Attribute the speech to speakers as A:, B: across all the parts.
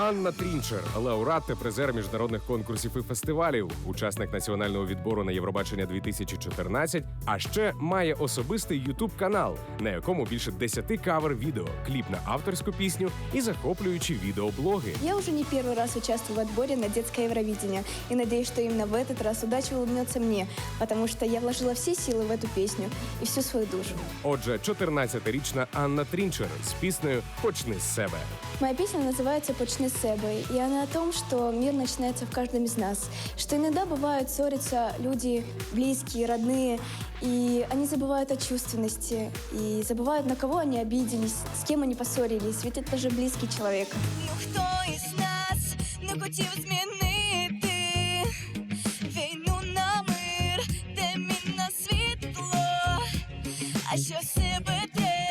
A: Анна Трінчер, лауреат та призер міжнародних конкурсів і фестивалів, учасник національного відбору на Євробачення 2014, а ще має особистий ютуб канал, на якому більше 10 кавер відео, кліп на авторську пісню і захоплюючі відеоблоги.
B: Я уже не первый раз участвую в отборе на детское Евровидение и надеюсь, что именно в этот раз удача улыбнется мне, потому что я вложила все силы в эту песню и всю свою душу.
A: Отже, 14-річна Анна Трінчер з піснею Почни з себе.
B: Моя песня называется «Почни с себе», и она о том, что мир начинается в каждом из нас, что иногда бывают ссорятся люди близкие, родные, и они забывают о чувственности, и забывают, на кого они обиделись, с кем они поссорились, ведь это же близкий человек.
C: Ну хто із нас не хотів змінити війну на мир, де на світло, а що з себе треба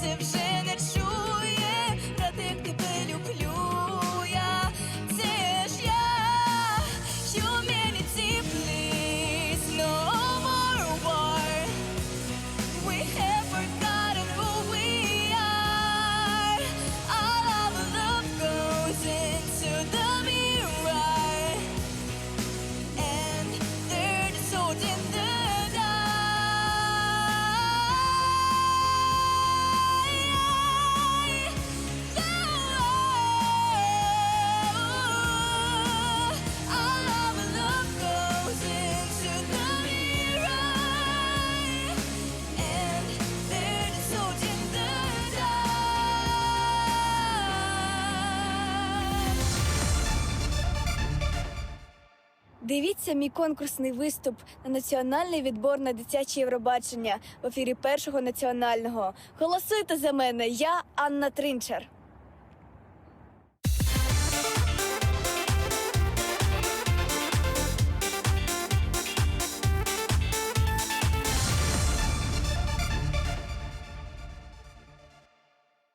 C: Серце вже
B: Дивіться мій конкурсний виступ на національний відбор на дитяче Євробачення в ефірі першого національного. Голосуйте за мене, я Анна Тринчер.